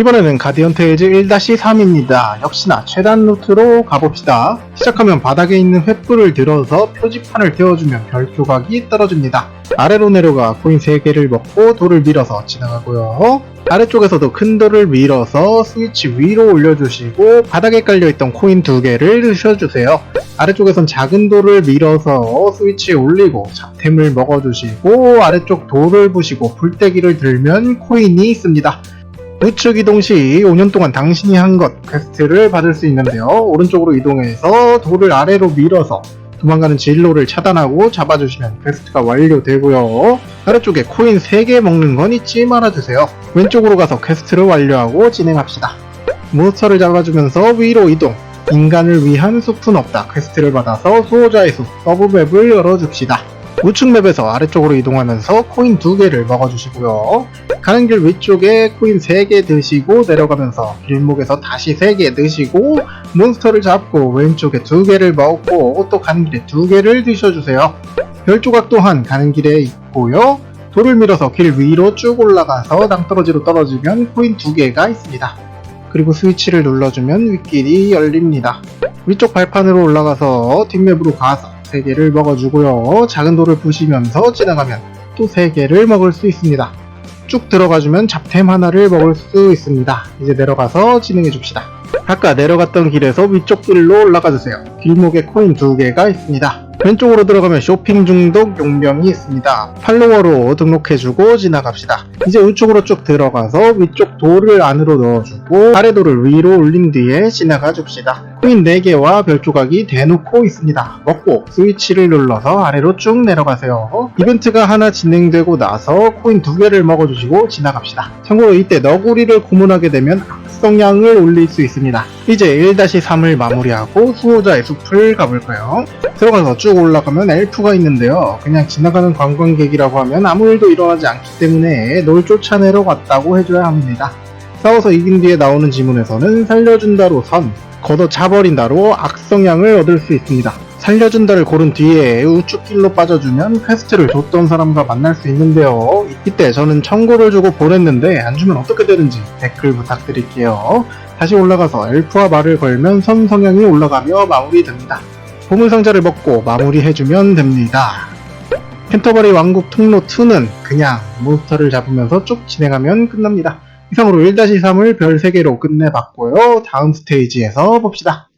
이번에는 가디언 테일즈 1-3입니다. 역시나 최단 루트로 가봅시다. 시작하면 바닥에 있는 횃불을 들어서 표지판을 태워주면 별 조각이 떨어집니다. 아래로 내려가 코인 3개를 먹고 돌을 밀어서 지나가고요. 아래쪽에서도 큰 돌을 밀어서 스위치 위로 올려주시고 바닥에 깔려있던 코인 2개를 드셔주세요. 아래쪽에선 작은 돌을 밀어서 스위치에 올리고 잡템을 먹어주시고 아래쪽 돌을 부시고 불떼기를 들면 코인이 있습니다. 우측 이동 시 5년 동안 당신이 한 것 퀘스트를 받을 수 있는데요. 오른쪽으로 이동해서 돌을 아래로 밀어서 도망가는 진로를 차단하고 잡아주시면 퀘스트가 완료되고요. 아래쪽에 코인 3개 먹는 건 잊지 말아주세요. 왼쪽으로 가서 퀘스트를 완료하고 진행합시다. 몬스터를 잡아주면서 위로 이동. 인간을 위한 숲은 없다. 퀘스트를 받아서 수호자의 숲 서브맵을 열어줍시다. 우측 맵에서 아래쪽으로 이동하면서 코인 2개를 먹어주시고요. 가는 길 위쪽에 코인 3개 드시고 내려가면서 길목에서 다시 3개 드시고 몬스터를 잡고 왼쪽에 2개를 먹고 또 가는 길에 2개를 드셔주세요. 별 조각 또한 가는 길에 있고요. 돌을 밀어서 길 위로 쭉 올라가서 낭떠러지로 떨어지면 코인 2개가 있습니다. 그리고 스위치를 눌러주면 윗길이 열립니다. 위쪽 발판으로 올라가서 뒷맵으로 가서 3개를 먹어주고요. 작은 돌을 부시면서 지나가면 또 3개를 먹을 수 있습니다. 쭉 들어가주면 잡템 하나를 먹을 수 있습니다. 이제 내려가서 진행해 줍시다. 아까 내려갔던 길에서 위쪽 길로 올라가 주세요. 길목에 코인 2개가 있습니다. 왼쪽으로 들어가면 쇼핑 중독 용병이 있습니다. 팔로워로 등록해주고 지나갑시다. 이제 우측으로 쭉 들어가서 위쪽 돌을 안으로 넣어주고 아래 돌을 위로 올린 뒤에 지나가 줍시다. 코인 4개와 별 조각이 대놓고 있습니다. 먹고 스위치를 눌러서 아래로 쭉 내려가세요. 이벤트가 하나 진행되고 나서 코인 2개를 먹어주시고 지나갑시다. 참고로 이때 너구리를 고문하게 되면 악 성량을 올릴 수 있습니다. 이제 1-3을 마무리하고 수호자의 숲을 가볼까요? 들어가서 쭉 올라가면 엘프가 있는데요. 그냥 지나가는 관광객이라고 하면 아무 일도 일어나지 않기 때문에 널 쫓아내러 왔다고 해줘야 합니다. 싸워서 이긴 뒤에 나오는 지문에서는 살려준다로 선, 걷어 차버린다로 악성량을 얻을 수 있습니다. 살려준다를 고른 뒤에 우측 길로 빠져주면 퀘스트를 줬던 사람과 만날 수 있는데요. 이때 저는 청구를 주고 보냈는데 안 주면 어떻게 되는지 댓글 부탁드릴게요. 다시 올라가서 엘프와 말을 걸면 선 성향이 올라가며 마무리됩니다. 보물상자를 먹고 마무리해주면 됩니다. 캔터버리 왕국 통로 2는 그냥 몬스터를 잡으면서 쭉 진행하면 끝납니다. 이상으로 1-3을 별 3개로 끝내봤고요. 다음 스테이지에서 봅시다.